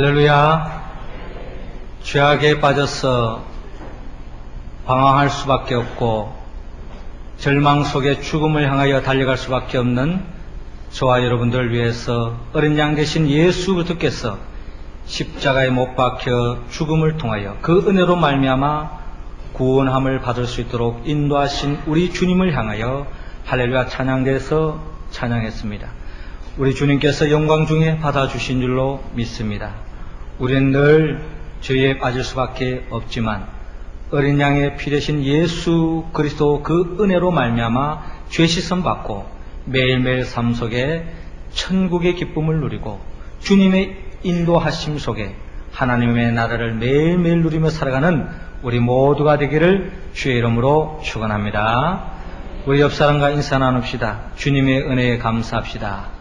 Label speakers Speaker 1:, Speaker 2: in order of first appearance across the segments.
Speaker 1: 할렐루야. 죄악에 빠져서 방황할 수밖에 없고 절망 속에 죽음을 향하여 달려갈 수밖에 없는 저와 여러분들을 위해서 어린 양 되신 예수 그리스도께서 십자가에 못 박혀 죽음을 통하여 그 은혜로 말미암아 구원함을 받을 수 있도록 인도하신 우리 주님을 향하여 할렐루야 찬양대에서 찬양했습니다. 우리 주님께서 영광 중에 받아주신 줄로 믿습니다. 우리는 늘 죄에 빠질 수밖에 없지만 어린 양의 피 대신 예수 그리스도 그 은혜로 말미암아 죄 씻음 받고 매일매일 삶 속에 천국의 기쁨을 누리고 주님의 인도하심 속에 하나님의 나라를 매일매일 누리며 살아가는 우리 모두가 되기를 주의 이름으로 축원합니다. 우리 옆 사람과 인사 나눕시다. 주님의 은혜에 감사합시다.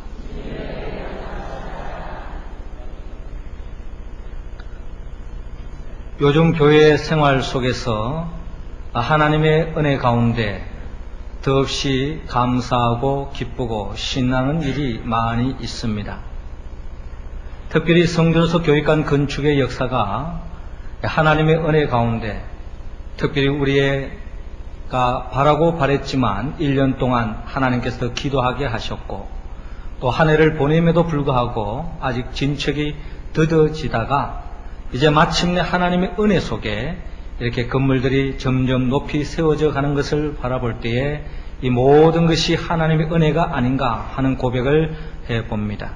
Speaker 1: 요즘 교회 생활 속에서 하나님의 은혜 가운데 더없이 감사하고 기쁘고 신나는 일이 많이 있습니다. 특별히 성전서 교육관 건축의 역사가 하나님의 은혜 가운데 특별히 우리가 바라고 바랬지만 1년 동안 하나님께서 기도하게 하셨고 또 한 해를 보냄에도 불구하고 아직 진척이 더뎌지다가 이제 마침내 하나님의 은혜 속에 이렇게 건물들이 점점 높이 세워져 가는 것을 바라볼 때에 이 모든 것이 하나님의 은혜가 아닌가 하는 고백을 해 봅니다.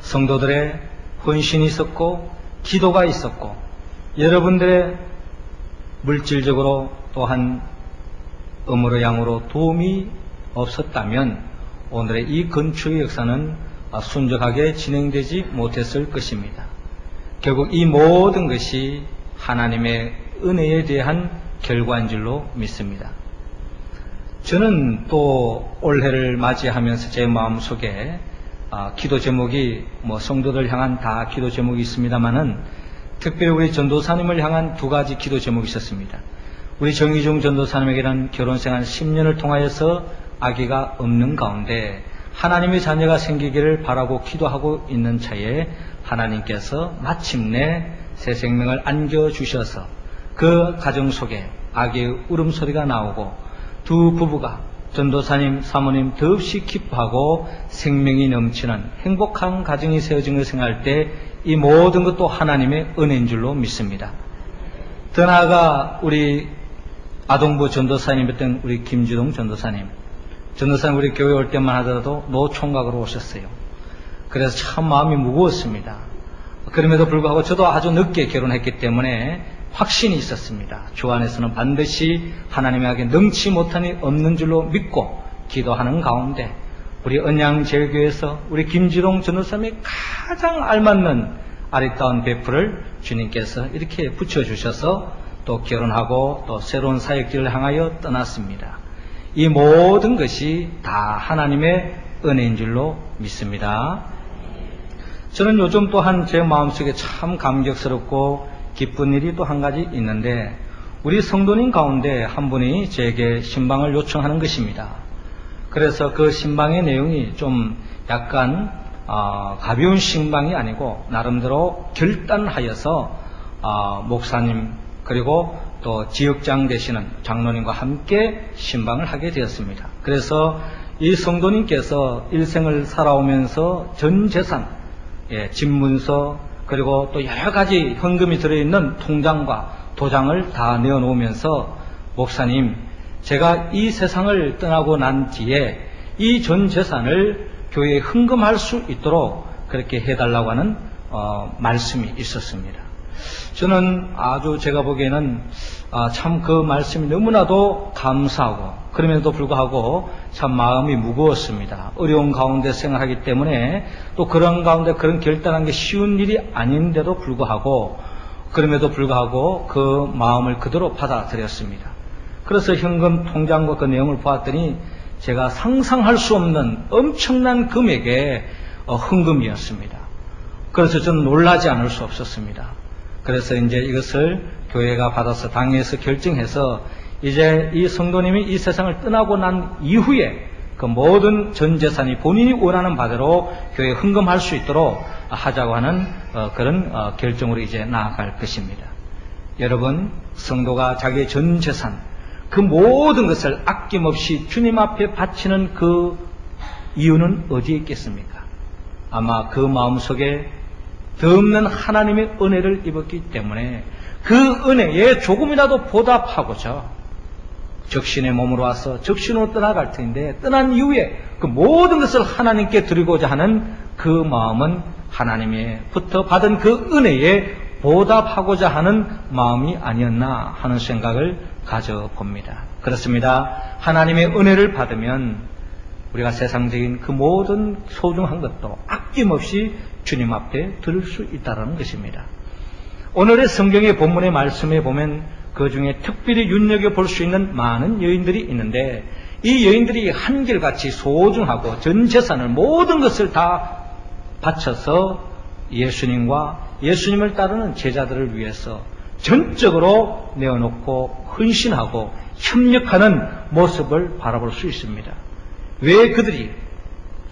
Speaker 1: 성도들의 헌신이 있었고 기도가 있었고 여러분들의 물질적으로 또한 음으로 양으로 도움이 없었다면 오늘의 이 건축의 역사는 순적하게 진행되지 못했을 것입니다. 결국 이 모든 것이 하나님의 은혜에 대한 결과인 줄로 믿습니다. 저는 또 올해를 맞이하면서 제 마음 속에 아, 기도 제목이 뭐 성도들 향한 다 기도 제목이 있습니다만은 특별히 우리 전도사님을 향한 두 가지 기도 제목이 있었습니다. 우리 정의중 전도사님에게는 결혼 생활 10년을 통하여서 아기가 없는 가운데 하나님의 자녀가 생기기를 바라고 기도하고 있는 차에 하나님께서 마침내 새 생명을 안겨주셔서 그 가정 속에 아기의 울음소리가 나오고 두 부부가 전도사님, 사모님 더없이 기뻐하고 생명이 넘치는 행복한 가정이 세워진 것을 생각할 때 이 모든 것도 하나님의 은혜인 줄로 믿습니다. 더 나아가 우리 아동부 전도사님이었던 우리 김주동 전도사님. 전도사님 우리 교회 올 때만 하더라도 노총각으로 오셨어요. 그래서 참 마음이 무거웠습니다. 그럼에도 불구하고 저도 아주 늦게 결혼했기 때문에 확신이 있었습니다. 주 안에서는 반드시 하나님에게 능치 못한이 없는 줄로 믿고 기도하는 가운데 우리 언양제일교회에서 우리 김지동 전도사님이 가장 알맞는 아리따운 베풀을 주님께서 이렇게 붙여주셔서 또 결혼하고 또 새로운 사역길을 향하여 떠났습니다. 이 모든 것이 다 하나님의 은혜인 줄로 믿습니다. 저는 요즘 또한 제 마음속에 참 감격스럽고 기쁜 일이 또 한 가지 있는데 우리 성도님 가운데 한 분이 제게 신방을 요청하는 것입니다. 그래서 그 신방의 내용이 좀 약간 어, 가벼운 신방이 아니고 나름대로 결단하여서 어, 목사님 그리고 또 지역장 되시는 장로님과 함께 신방을 하게 되었습니다. 그래서 이 성도님께서 일생을 살아오면서 전 재산, 예, 집문서 그리고 또 여러 가지 현금이 들어있는 통장과 도장을 다 내어놓으면서 목사님 제가 이 세상을 떠나고 난 뒤에 이 전 재산을 교회에 헌금할 수 있도록 그렇게 해달라고 하는 어, 말씀이 있었습니다. 저는 아주 제가 보기에는 아, 참 그 말씀이 너무나도 감사하고 그럼에도 불구하고 참 마음이 무거웠습니다. 어려운 가운데 생활하기 때문에 또 그런 가운데 그런 결단한 게 쉬운 일이 아닌데도 불구하고 그럼에도 불구하고 그 마음을 그대로 받아들였습니다. 그래서 현금 통장과 그 내용을 보았더니 제가 상상할 수 없는 엄청난 금액의 어, 헌금이었습니다. 그래서 저는 놀라지 않을 수 없었습니다. 그래서 이제 이것을 교회가 받아서 당에서 결정해서 이제 이 성도님이 이 세상을 떠나고 난 이후에 그 모든 전 재산이 본인이 원하는 바대로 교회에 헌금할 수 있도록 하자고 하는 어, 그런 어, 결정으로 이제 나아갈 것입니다. 여러분, 성도가 자기의 전 재산, 그 모든 것을 아낌없이 주님 앞에 바치는 그 이유는 어디에 있겠습니까? 아마 그 마음속에 덧없는 하나님의 은혜를 입었기 때문에 그 은혜에 조금이라도 보답하고자 적신의 몸으로 와서 적신으로 떠나갈 텐데 떠난 이후에 그 모든 것을 하나님께 드리고자 하는 그 마음은 하나님의부터 받은 그 은혜에 보답하고자 하는 마음이 아니었나 하는 생각을 가져봅니다. 그렇습니다. 하나님의 은혜를 받으면 우리가 세상적인 그 모든 소중한 것도 아낌없이 주님 앞에 드릴 수 있다는 것입니다. 오늘의 성경의 본문의 말씀에 보면 그 중에 특별히 눈여겨 볼 수 있는 많은 여인들이 있는데 이 여인들이 한결같이 소중하고 전 재산을 모든 것을 다 바쳐서 예수님과 예수님을 따르는 제자들을 위해서 전적으로 내어놓고 헌신하고 협력하는 모습을 바라볼 수 있습니다. 왜 그들이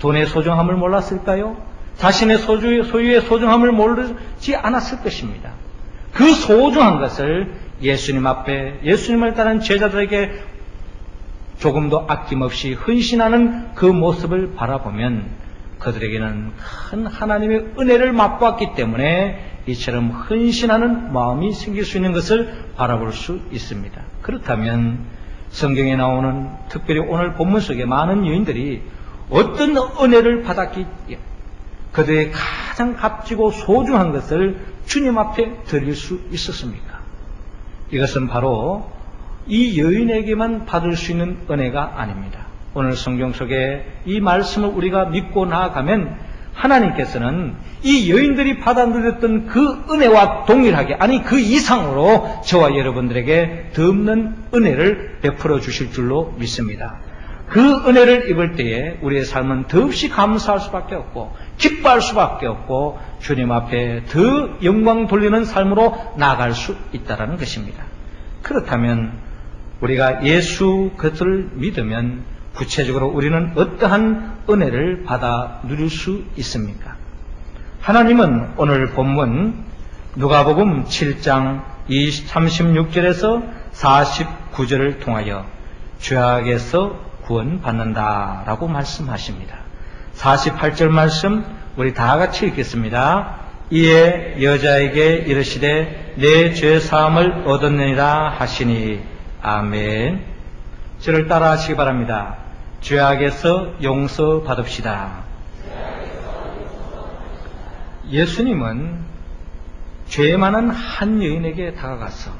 Speaker 1: 돈의 소중함을 몰랐을까요? 자신의 소유, 소유의 소중함을 모르지 않았을 것입니다. 그 소중한 것을 예수님 앞에 예수님을 따른 제자들에게 조금도 아낌없이 헌신하는 그 모습을 바라보면 그들에게는 큰 하나님의 은혜를 맛보았기 때문에 이처럼 헌신하는 마음이 생길 수 있는 것을 바라볼 수 있습니다. 그렇다면 성경에 나오는 특별히 오늘 본문 속에 많은 여인들이 어떤 은혜를 받았기에 그들의 가장 값지고 소중한 것을 주님 앞에 드릴 수 있었습니까? 이것은 바로 이 여인에게만 받을 수 있는 은혜가 아닙니다. 오늘 성경 속에 이 말씀을 우리가 믿고 나아가면 하나님께서는 이 여인들이 받아 누렸던 그 은혜와 동일하게 아니 그 이상으로 저와 여러분들에게 듬는 은혜를 베풀어 주실 줄로 믿습니다. 그 은혜를 입을 때에 우리의 삶은 더없이 감사할 수밖에 없고 기뻐할 수밖에 없고 주님 앞에 더 영광 돌리는 삶으로 나아갈 수 있다는 것입니다. 그렇다면 우리가 예수 그것을 믿으면 구체적으로 우리는 어떠한 은혜를 받아 누릴 수 있습니까? 하나님은 오늘 본문 누가복음 7장 36절에서 49절을 통하여 죄악에서 구원받는다라고 말씀하십니다. 48절 말씀 우리 다 같이 읽겠습니다. 이에 여자에게 이르시되 내 죄 사함을 얻었느니라 하시니 아멘. 저를 따라 하시기 바랍니다. 죄악에서 용서 받읍시다. 예수님은 죄 많은 한 여인에게 다가가서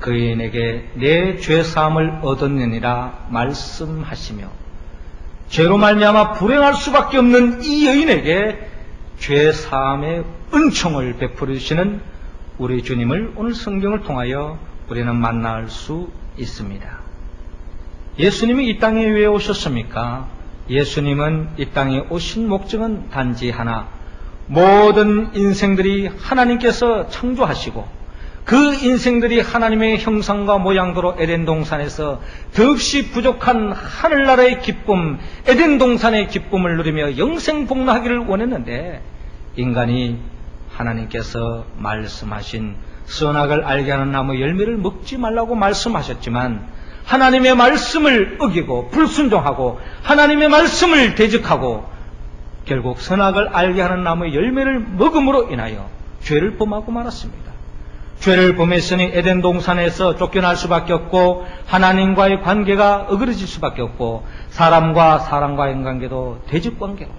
Speaker 1: 그 여인에게 내 죄 사함을 얻었느니라 말씀하시며 죄로 말미암아 불행할 수밖에 없는 이 여인에게 죄 사함의 은총을 베풀어 주시는 우리 주님을 오늘 성경을 통하여 우리는 만날 수 있습니다. 예수님이 이 땅에 왜 오셨습니까? 예수님은 이 땅에 오신 목적은 단지 하나, 모든 인생들이 하나님께서 창조하시고 그 인생들이 하나님의 형상과 모양대로 에덴 동산에서 더없이 부족한 하늘나라의 기쁨, 에덴 동산의 기쁨을 누리며 영생 복락하기를 원했는데 인간이 하나님께서 말씀하신 선악을 알게 하는 나무 열매를 먹지 말라고 말씀하셨지만 하나님의 말씀을 어기고 불순종하고 하나님의 말씀을 대적하고 결국 선악을 알게 하는 나무의 열매를 먹음으로 인하여 죄를 범하고 말았습니다. 죄를 범했으니 에덴 동산에서 쫓겨날 수밖에 없고 하나님과의 관계가 어그러질 수밖에 없고 사람과 사람과의 관계도 대적 관계로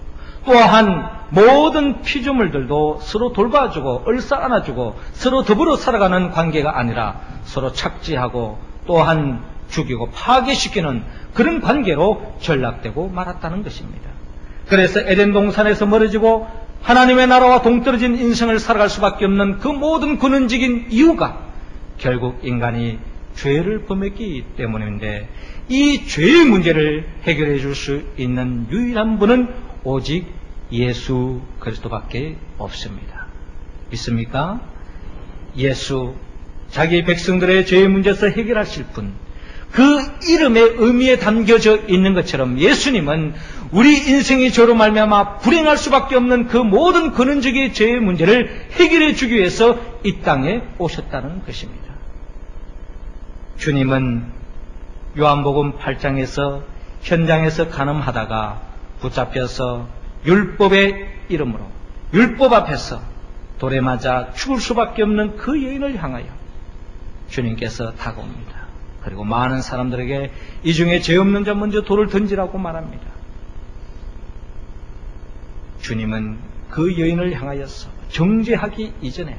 Speaker 1: 또한 모든 피조물들도 서로 돌봐주고 얼싸 안아주고 서로 더불어 살아가는 관계가 아니라 서로 착지하고 또한 죽이고 파괴시키는 그런 관계로 전락되고 말았다는 것입니다. 그래서 에덴 동산에서 멀어지고 하나님의 나라와 동떨어진 인생을 살아갈 수밖에 없는 그 모든 근원적인 이유가 결국 인간이 죄를 범했기 때문인데 이 죄의 문제를 해결해 줄 수 있는 유일한 분은 오직 예수 그리스도밖에 없습니다. 믿습니까? 예수 자기 백성들의 죄의 문제에서 해결하실 분 그 이름의 의미에 담겨져 있는 것처럼 예수님은 우리 인생의 죄로 말미암아 불행할 수밖에 없는 그 모든 근원적인 죄의 문제를 해결해 주기 위해서 이 땅에 오셨다는 것입니다. 주님은 요한복음 8장에서 현장에서 간음하다가 붙잡혀서 율법의 이름으로 율법 앞에서 돌에 맞아 죽을 수밖에 없는 그 여인을 향하여 주님께서 다가옵니다. 그리고 많은 사람들에게 이 중에 죄 없는 자 먼저 돌을 던지라고 말합니다. 주님은 그 여인을 향하여서 정죄하기 이전에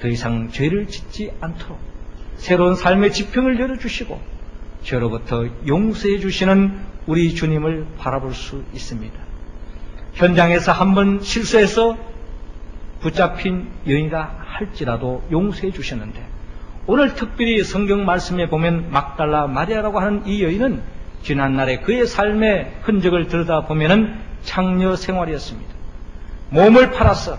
Speaker 1: 더 이상 죄를 짓지 않도록 새로운 삶의 지평을 열어주시고 죄로부터 용서해 주시는 우리 주님을 바라볼 수 있습니다. 현장에서 한번 실수해서 붙잡힌 여인이라 할지라도 용서해 주셨는데 오늘 특별히 성경 말씀에 보면 막달라 마리아라고 하는 이 여인은 지난날의 그의 삶의 흔적을 들여다보면 창녀 생활이었습니다. 몸을 팔아서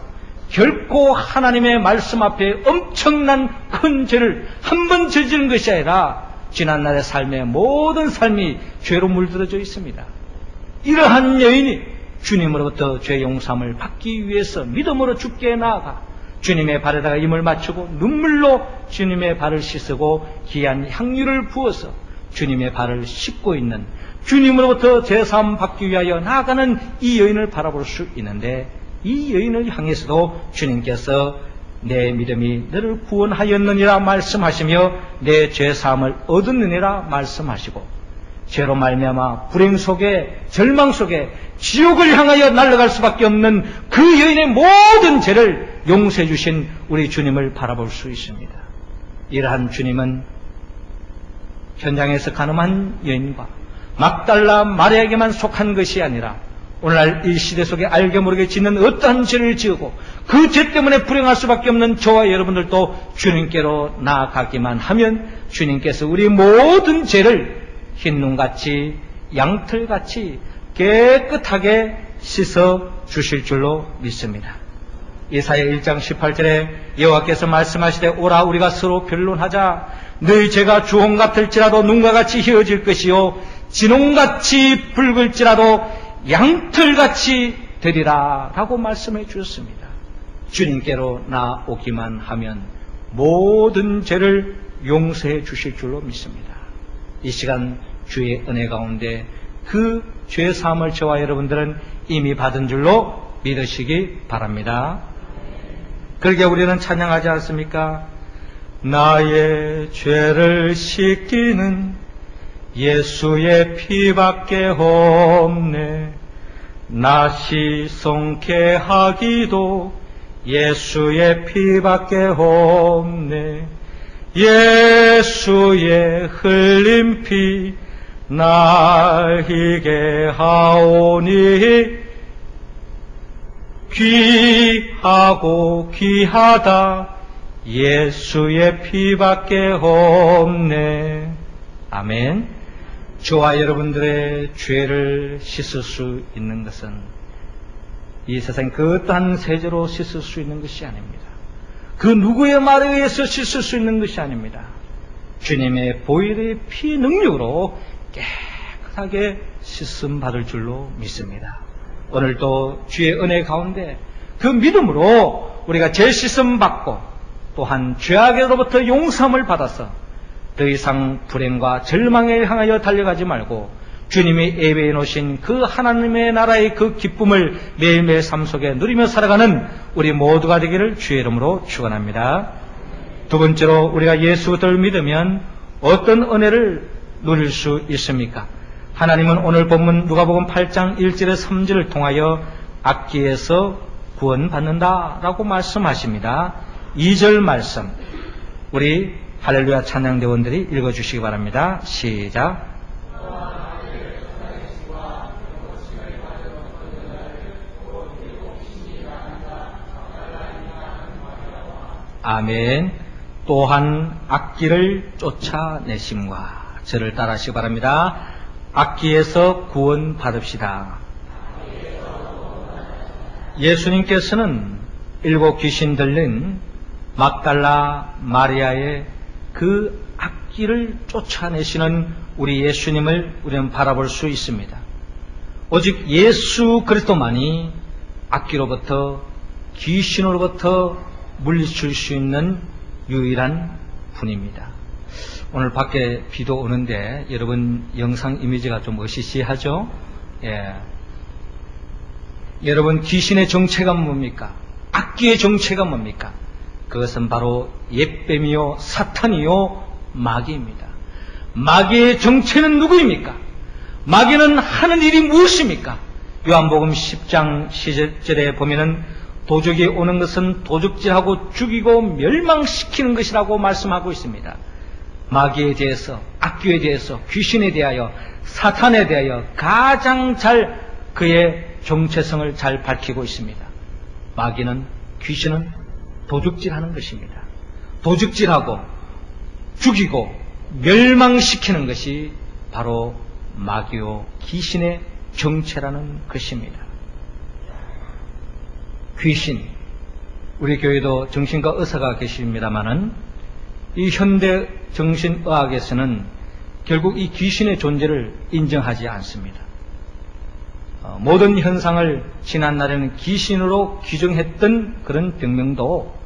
Speaker 1: 결코 하나님의 말씀 앞에 엄청난 큰 죄를 한 번 저지른 것이 아니라 지난날의 삶의 모든 삶이 죄로 물들어져 있습니다. 이러한 여인이 주님으로부터 죄 용서함을 받기 위해서 믿음으로 죽게 나아가 주님의 발에다가 힘을 맞추고 눈물로 주님의 발을 씻고 귀한 향유를 부어서 주님의 발을 씻고 있는 주님으로부터 제사함 받기 위하여 나아가는 이 여인을 바라볼 수 있는데 이 여인을 향해서도 주님께서 내 믿음이 너를 구원하였느니라 말씀하시며 내 죄사함을 얻었느니라 말씀하시고 죄로 말미암아 불행 속에 절망 속에 지옥을 향하여 날아갈 수밖에 없는 그 여인의 모든 죄를 용서해 주신 우리 주님을 바라볼 수 있습니다. 이러한 주님은 현장에서 가늠한 여인과 막달라 마리아에게만 속한 것이 아니라 오늘날 이 시대 속에 알게 모르게 짓는 어떠한 죄를 지으고 그 죄 때문에 불행할 수밖에 없는 저와 여러분들도 주님께로 나아가기만 하면 주님께서 우리 모든 죄를 흰눈같이 양털같이 깨끗하게 씻어 주실 줄로 믿습니다. 이사야 1장 18절에 여호와께서 말씀하시되 오라 우리가 서로 변론하자 너희 죄가 주홍 같을지라도 눈과 같이 휘어질 것이요 진홍같이 붉을지라도 양털같이 되리라 라고 말씀해 주셨습니다. 주님께로 나오기만 하면 모든 죄를 용서해 주실 줄로 믿습니다. 이 시간 주의 은혜 가운데 그 죄 사함을 저와 여러분들은 이미 받은 줄로 믿으시기 바랍니다. 그러게 우리는 찬양하지 않습니까? 나의 죄를 씻기는 예수의 피밖에 없네. 나 시송케 하기도 예수의 피밖에 없네. 예수의 흘린 피날 희게 하오니 귀하고 귀하다 예수의 피밖에 없네. 아멘. 저와 여러분들의 죄를 씻을 수 있는 것은 이 세상 그 어떠한 세제로 씻을 수 있는 것이 아닙니다. 그 누구의 말에 의해서 씻을 수 있는 것이 아닙니다. 주님의 보일의 피 능력으로 깨끗하게 씻음 받을 줄로 믿습니다. 오늘도 주의 은혜 가운데 그 믿음으로 우리가 죄 씻음 받고 또한 죄악으로부터 용서함을 받아서 더 이상 불행과 절망에 향하여 달려가지 말고 주님이 예배해 놓으신 그 하나님의 나라의 그 기쁨을 매일매일 삶 속에 누리며 살아가는 우리 모두가 되기를 주의 이름으로 축원합니다. 두 번째로 우리가 예수를 믿으면 어떤 은혜를 누릴 수 있습니까? 하나님은 오늘 본문 누가복음 8장 1절에 3절을 통하여 악기에서 구원받는다라고 말씀하십니다. 2절 말씀 우리 할렐루야 찬양대원들이 읽어주시기 바랍니다. 시작. 아멘. 또한 악기를 쫓아내심과 저를 따라하시기 바랍니다. 악기에서 구원 받읍시다. 예수님께서는 일곱 귀신 들린 막달라 마리아의 그 악, 악기를 쫓아내시는 우리 예수님을 우리는 바라볼 수 있습니다. 오직 예수 그리스도만이 악기로부터 귀신으로부터 물리칠 수 있는 유일한 분입니다. 오늘 밖에 비도 오는데 여러분 영상 이미지가 좀 으시시하죠? 예. 여러분 귀신의 정체가 뭡니까? 악기의 정체가 뭡니까? 그것은 바로 옛뱀이요 사탄이요 마귀입니다. 마귀의 정체는 누구입니까? 마귀는 하는 일이 무엇입니까? 요한복음 10장 10절에 보면은 도적이 오는 것은 도적질하고 죽이고 멸망시키는 것이라고 말씀하고 있습니다. 마귀에 대해서, 악귀에 대해서, 귀신에 대하여, 사탄에 대하여 가장 잘 그의 정체성을 잘 밝히고 있습니다. 마귀는, 귀신은 도둑질하는 것입니다. 도둑질하고 죽이고 멸망시키는 것이 바로 마귀요 귀신의 정체라는 것입니다. 귀신, 우리 교회도 정신과 의사가 계십니다마는 이 현대 정신의학에서는 결국 이 귀신의 존재를 인정하지 않습니다. 어, 모든 현상을 지난 날에는 귀신으로 규정했던 그런 병명도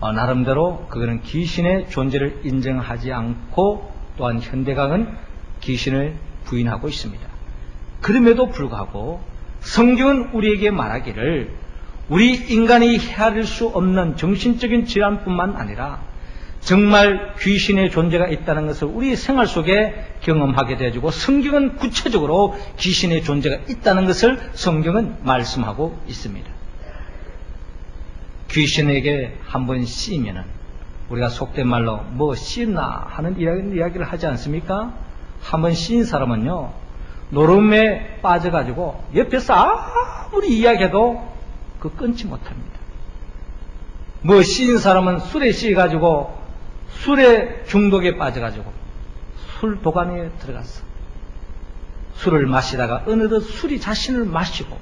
Speaker 1: 어, 나름대로 그거는 귀신의 존재를 인정하지 않고 또한 현대학은 귀신을 부인하고 있습니다. 그럼에도 불구하고 성경은 우리에게 말하기를 우리 인간이 헤아릴 수 없는 정신적인 질환뿐만 아니라 정말 귀신의 존재가 있다는 것을 우리 생활 속에 경험하게 되어지고 성경은 구체적으로 귀신의 존재가 있다는 것을 성경은 말씀하고 있습니다. 귀신에게 한번 씌면은 우리가 속된 말로 뭐 씌었나 하는 이야기를 하지 않습니까? 한번 씌인 사람은요 노름에 빠져가지고 옆에서 아무리 이야기해도 그 끊지 못합니다. 뭐 씌인 사람은 술에 씌여가지고 술에 중독에 빠져가지고 술 도가니에 들어갔어. 술을 마시다가 어느덧 술이 자신을 마시고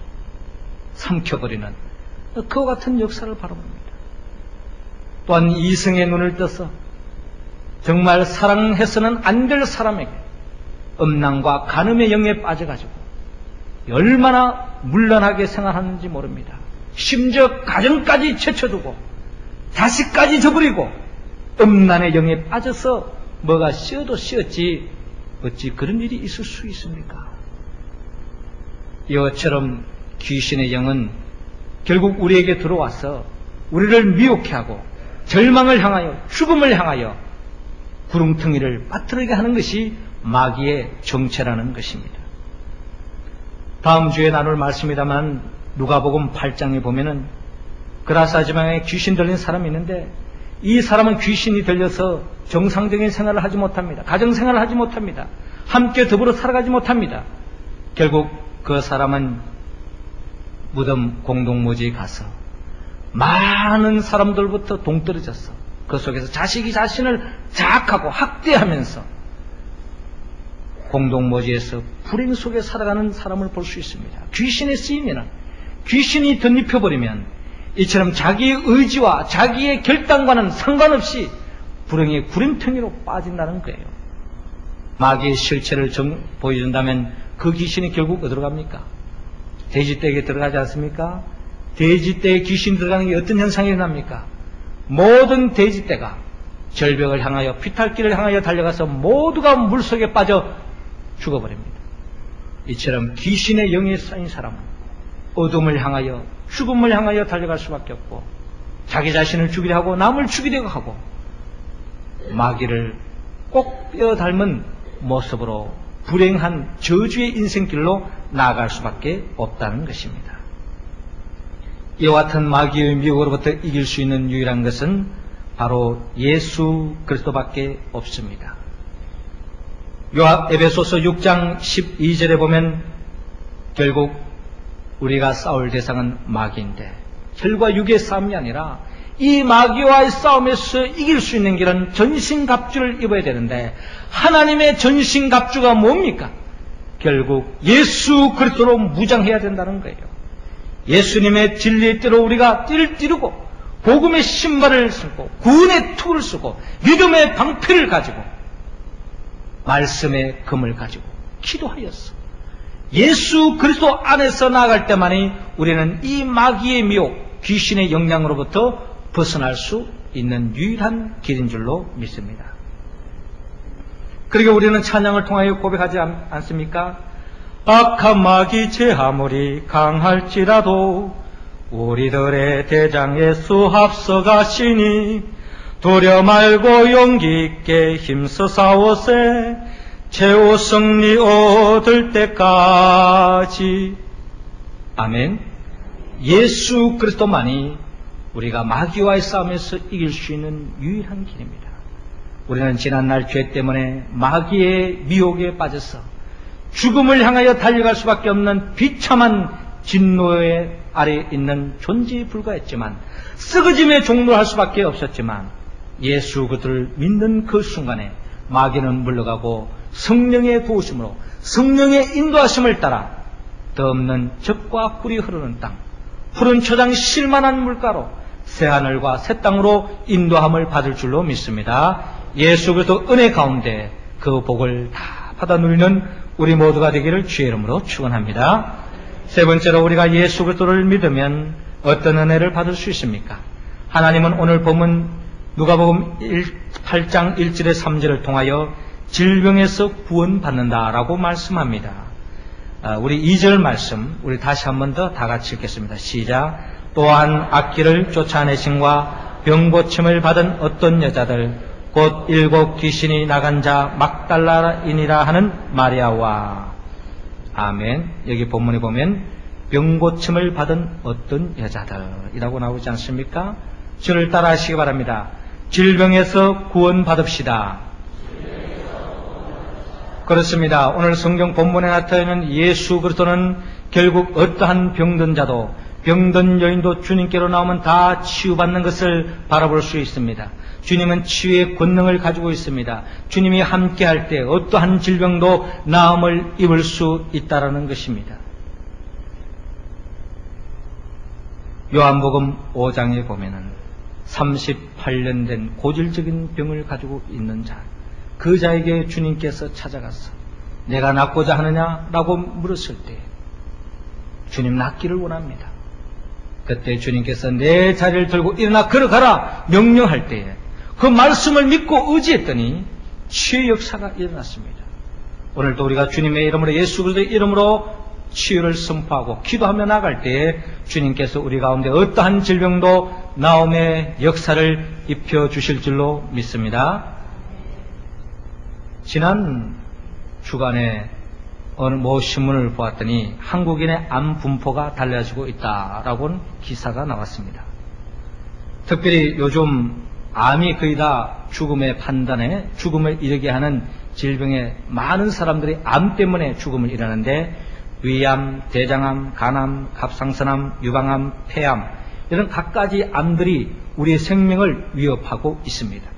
Speaker 1: 삼켜버리는 그와 같은 역사를 바라봅니다. 또한 이성의 눈을 떠서 정말 사랑해서는 안 될 사람에게 음란과 간음의 영에 빠져가지고 얼마나 물란하게 생활하는지 모릅니다. 심지어 가정까지 제쳐두고 자식까지 저버리고 음란의 영에 빠져서 뭐가 씌어도 씌었지 어찌 그런 일이 있을 수 있습니까? 이것처럼 귀신의 영은 결국 우리에게 들어와서 우리를 미혹해 하고 절망을 향하여 죽음을 향하여 구름텅이를 빠뜨리게 하는 것이 마귀의 정체라는 것입니다. 다음 주에 나눌 말씀이다만 누가복음 8장에 보면은 그라사 지방에 귀신 들린 사람이 있는데 이 사람은 귀신이 들려서 정상적인 생활을 하지 못합니다. 가정 생활을 하지 못합니다. 함께 더불어 살아가지 못합니다. 결국 그 사람은 무덤 공동묘지에 가서 많은 사람들부터 동떨어졌어. 그 속에서 자식이 자신을 자학하고 학대하면서 공동묘지에서 불행 속에 살아가는 사람을 볼 수 있습니다. 귀신에 쓰이면 귀신이 덧입혀버리면 이처럼 자기의 의지와 자기의 결단과는 상관없이 불행의 구름텅이로 빠진다는 거예요. 마귀의 실체를 정, 보여준다면 그 귀신이 결국 어디로 갑니까? 돼지떼에게 들어가지 않습니까? 돼지떼에 귀신 들어가는 게 어떤 현상이 일어납니까? 모든 돼지떼가 절벽을 향하여 피탈길을 향하여 달려가서 모두가 물속에 빠져 죽어버립니다. 이처럼 귀신의 영에 쌓인 사람은 어둠을 향하여 죽음을 향하여 달려갈 수밖에 없고 자기 자신을 죽이려 하고 남을 죽이려고 하고 마귀를 꼭 뼈 닮은 모습으로 불행한 저주의 인생길로 나아갈 수밖에 없다는 것입니다. 이와 같은 마귀의 미혹으로부터 이길 수 있는 유일한 것은 바로 예수 그리스도밖에 없습니다. 요한 에베소서 6장 12절에 보면 결국 우리가 싸울 대상은 마귀인데 혈과 육의 싸움이 아니라 이 마귀와의 싸움에서 이길 수 있는 길은 전신갑주를 입어야 되는데 하나님의 전신갑주가 뭡니까? 결국 예수 그리스도로 무장해야 된다는 거예요. 예수님의 진리의 대로 우리가 띠를 띠르고 복음의 신발을 쓰고 구원의 투를 쓰고 믿음의 방패를 가지고 말씀의 금을 가지고 기도하였어. 예수 그리스도 안에서 나아갈 때만이 우리는 이 마귀의 미혹, 귀신의 영향으로부터 벗어날 수 있는 유일한 길인 줄로 믿습니다. 그리고 우리는 찬양을 통하여 고백하지 않, 않습니까? 악한 마귀 제 아무리 강할지라도 우리들의 대장 예수 앞서가시니 두려 말고 용기 있게 힘써 싸워세 최후 승리 얻을 때까지 아멘 예수 그리스도만이 우리가 마귀와의 싸움에서 이길 수 있는 유일한 길입니다. 우리는 지난날 죄 때문에 마귀의 미혹에 빠져서 죽음을 향하여 달려갈 수밖에 없는 비참한 진노의 아래 있는 존재에 불과했지만 쓰러짐에 종로할 수밖에 없었지만 예수 그들을 믿는 그 순간에 마귀는 물러가고 성령의 도우심으로 성령의 인도하심을 따라 더 없는 적과 꿀이 흐르는 땅 푸른 초장 실만한 물가로 새하늘과 새 땅으로 인도함을 받을 줄로 믿습니다. 예수 그리스도 은혜 가운데 그 복을 다 받아 누리는 우리 모두가 되기를 주의 이름으로 축원합니다. 세 번째로 우리가 예수 그리스도를 믿으면 어떤 은혜를 받을 수 있습니까? 하나님은 오늘 본문 누가복음 8장 1절의 3절을 통하여 질병에서 구원받는다라고 말씀합니다. 아, 우리 2절 말씀 우리 다시 한 번 더 다 같이 읽겠습니다. 시작. 또한 악기를 쫓아내신과 병고침을 받은 어떤 여자들 곧 일곱 귀신이 나간 자 막달라인이라 하는 마리아와 아멘. 여기 본문에 보면 병고침을 받은 어떤 여자들이라고 나오지 않습니까? 저를 따라 하시기 바랍니다. 질병에서 구원받읍시다. 그렇습니다. 오늘 성경 본문에 나타나는 예수 그리스도는 결국 어떠한 병든 자도 병든 여인도 주님께로 나오면 다 치유받는 것을 바라볼 수 있습니다. 주님은 치유의 권능을 가지고 있습니다. 주님이 함께 할 때 어떠한 질병도 나음을 입을 수 있다라는 것입니다. 요한복음 5장에 보면은 38년 된 고질적인 병을 가지고 있는 자, 그 자에게 주님께서 찾아가서 내가 낫고자 하느냐라고 물었을 때 주님 낫기를 원합니다. 그때 주님께서 내 자리를 들고 일어나 걸어가라 명령할 때에 그 말씀을 믿고 의지했더니 치유 역사가 일어났습니다. 오늘도 우리가 주님의 이름으로 예수 그리스도의 이름으로 치유를 선포하고 기도하며 나갈 때에 주님께서 우리 가운데 어떠한 질병도 나옴의 역사를 입혀 주실 줄로 믿습니다. 지난 주간에 어느 모 신문을 보았더니 한국인의 암 분포가 달라지고 있다라고 기사가 나왔습니다. 특별히 요즘 암이 거의 다 죽음의 판단에 죽음을 이르게 하는 질병에 많은 사람들이 암 때문에 죽음을 일하는데 위암, 대장암, 간암, 갑상선암, 유방암, 폐암 이런 각가지 암들이 우리의 생명을 위협하고 있습니다.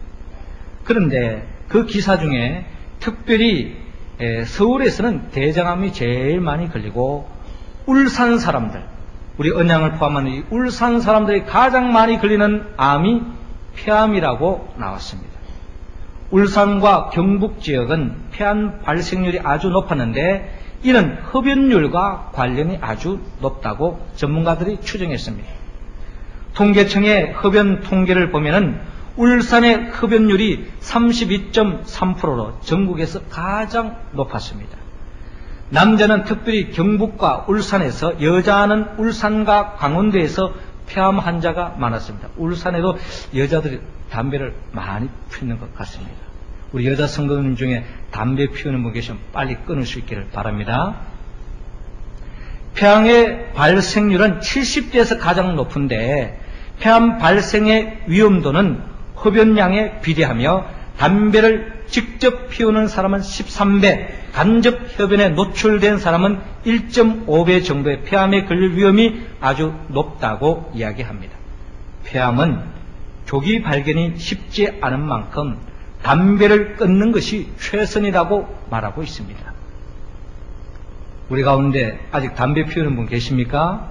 Speaker 1: 그런데 그 기사 중에 특별히 서울에서는 대장암이 제일 많이 걸리고 울산 사람들, 우리 언양을 포함한 이 울산 사람들이 가장 많이 걸리는 암이 폐암이라고 나왔습니다. 울산과 경북 지역은 폐암 발생률이 아주 높았는데 이는 흡연율과 관련이 아주 높다고 전문가들이 추정했습니다. 통계청의 흡연 통계를 보면은 울산의 흡연율이 32.3%로 전국에서 가장 높았습니다. 남자는 특별히 경북과 울산에서 여자는 울산과 강원도에서 폐암 환자가 많았습니다. 울산에도 여자들이 담배를 많이 피우는 것 같습니다. 우리 여자 성도님 중에 담배 피우는 분 계시면 빨리 끊을 수 있기를 바랍니다. 폐암의 발생률은 70대에서 가장 높은데 폐암 발생의 위험도는 흡연량에 비례하며 담배를 직접 피우는 사람은 13배, 간접 흡연에 노출된 사람은 1.5배 정도의 폐암에 걸릴 위험이 아주 높다고 이야기합니다. 폐암은 조기 발견이 쉽지 않은 만큼 담배를 끊는 것이 최선이라고 말하고 있습니다. 우리 가운데 아직 담배 피우는 분 계십니까?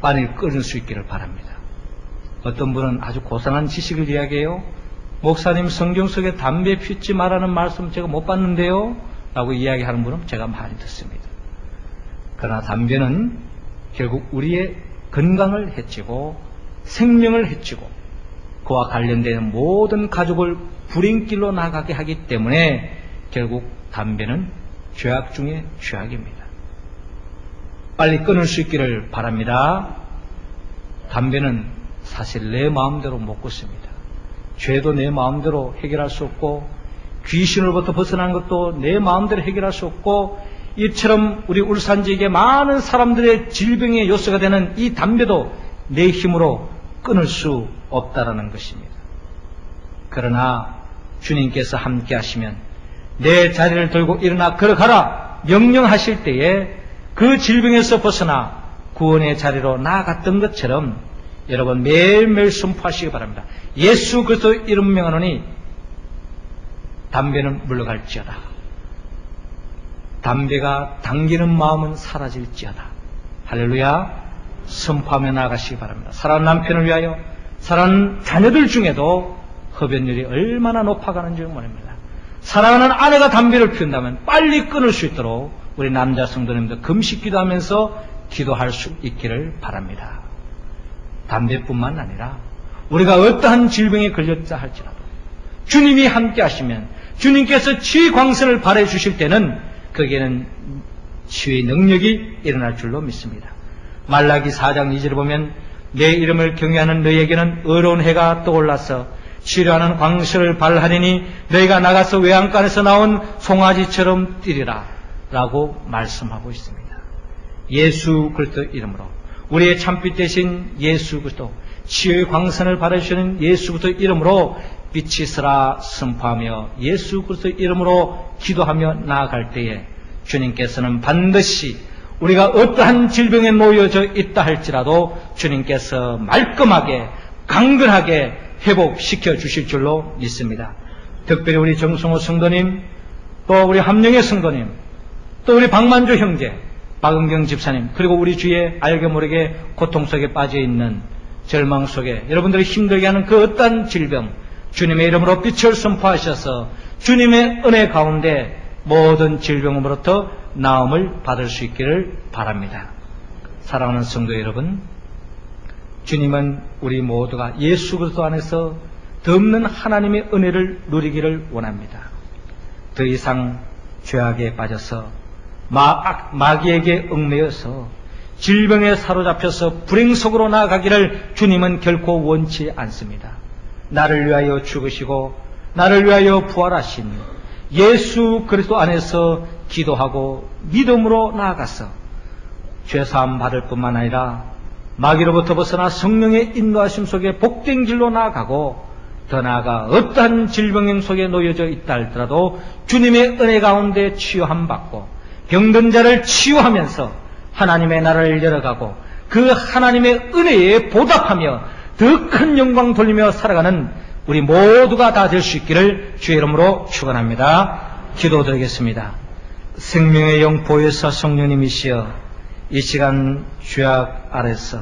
Speaker 1: 빨리 끊을 수 있기를 바랍니다. 어떤 분은 아주 고상한 지식을 이야기해요. 목사님 성경 속에 담배 피우지 말라는 말씀 제가 못 봤는데요? 라고 이야기하는 분은 제가 많이 듣습니다. 그러나 담배는 결국 우리의 건강을 해치고 생명을 해치고 그와 관련된 모든 가족을 불행길로 나가게 하기 때문에 결국 담배는 죄악 중에 죄악입니다. 빨리 끊을 수 있기를 바랍니다. 담배는 사실 내 마음대로 못 끊습니다. 죄도 내 마음대로 해결할 수 없고 귀신으로부터 벗어난 것도 내 마음대로 해결할 수 없고 이처럼 우리 울산 지역의 많은 사람들의 질병의 요소가 되는 이 담배도 내 힘으로 끊을 수 없다라는 것입니다. 그러나 주님께서 함께 하시면 내 자리를 들고 일어나 걸어가라 명령하실 때에 그 질병에서 벗어나 구원의 자리로 나아갔던 것처럼 여러분 매일매일 선포하시기 바랍니다. 예수 그리스도 이름 명하노니 담배는 물러갈지어다. 담배가 당기는 마음은 사라질지어다. 할렐루야. 선포하며 나아가시기 바랍니다. 사랑하는 남편을 위하여 사랑하는 자녀들 중에도 흡연율이 얼마나 높아가는지 모릅니다. 사랑하는 아내가 담배를 피운다면 빨리 끊을 수 있도록 우리 남자 성도님들 금식 기도하면서 기도할 수 있기를 바랍니다. 담배뿐만 아니라 우리가 어떠한 질병에 걸렸다 할지라도 주님이 함께 하시면 주님께서 치유 광선을 발해 주실 때는 거기에는 치유의 능력이 일어날 줄로 믿습니다. 말라기 4장 2절을 보면 내 이름을 경외하는 너에게는 의로운 해가 떠올라서 치료하는 광선을 발하리니 너희가 나가서 외양간에서 나온 송아지처럼 뛰리라 라고 말씀하고 있습니다. 예수 그리스도 이름으로 우리의 참빛 대신 예수 그리스도 치유의 광선을 발해주시는 예수 그리스도 이름으로 빛이 서라 선포하며 예수 그리스도 이름으로 기도하며 나아갈 때에 주님께서는 반드시 우리가 어떠한 질병에 놓여져 있다 할지라도 주님께서 말끔하게 강건하게 회복시켜 주실 줄로 믿습니다. 특별히 우리 정성호 성도님, 또 우리 함영의 성도님, 또 우리 박만주 형제, 박은경 집사님, 그리고 우리 주위에 알게 모르게 고통 속에 빠져 있는 절망 속에 여러분들이 힘들게 하는 그 어떤 질병, 주님의 이름으로 빛을 선포하셔서 주님의 은혜 가운데 모든 질병으로부터 나음을 받을 수 있기를 바랍니다. 사랑하는 성도 여러분, 주님은 우리 모두가 예수 그리스도 안에서 덮는 하나님의 은혜를 누리기를 원합니다. 더 이상 죄악에 빠져서 마, 마귀에게 얽매여서 질병에 사로잡혀서 불행 속으로 나아가기를 주님은 결코 원치 않습니다. 나를 위하여 죽으시고 나를 위하여 부활하신 예수 그리스도 안에서 기도하고 믿음으로 나아가서 죄사함 받을 뿐만 아니라 마귀로부터 벗어나 성령의 인도하심 속에 복된 길로 나아가고 더 나아가 어떠한 질병인 속에 놓여져 있다 할지라도 주님의 은혜 가운데 치유함 받고 병든 자를 치유하면서 하나님의 나라를 열어가고 그 하나님의 은혜에 보답하며 더 큰 영광 돌리며 살아가는 우리 모두가 다 될 수 있기를 주의 이름으로 축원합니다. 기도드리겠습니다. 생명의 영 보혜사 성령님이시여 이 시간 죄악 아래서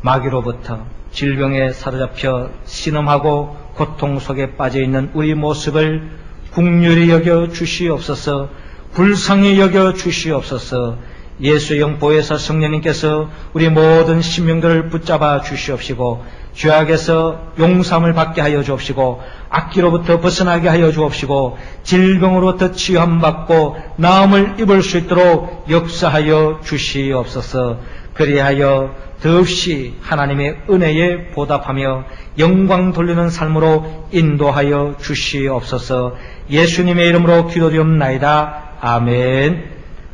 Speaker 1: 마귀로부터 질병에 사로잡혀 신음하고 고통 속에 빠져 있는 우리 모습을 국률이 여겨 주시옵소서 불쌍히 여겨 주시옵소서. 예수의 영 보혜사 성령님께서 우리 모든 신명들을 붙잡아 주시옵시고 죄악에서 용삼을 받게 하여 주옵시고 악기로부터 벗어나게 하여 주옵시고 질병으로부터 치유함 받고 나음을 입을 수 있도록 역사하여 주시옵소서. 그리하여 더없이 하나님의 은혜에 보답하며 영광 돌리는 삶으로 인도하여 주시옵소서. 예수님의 이름으로 기도드리옵나이다. 아멘.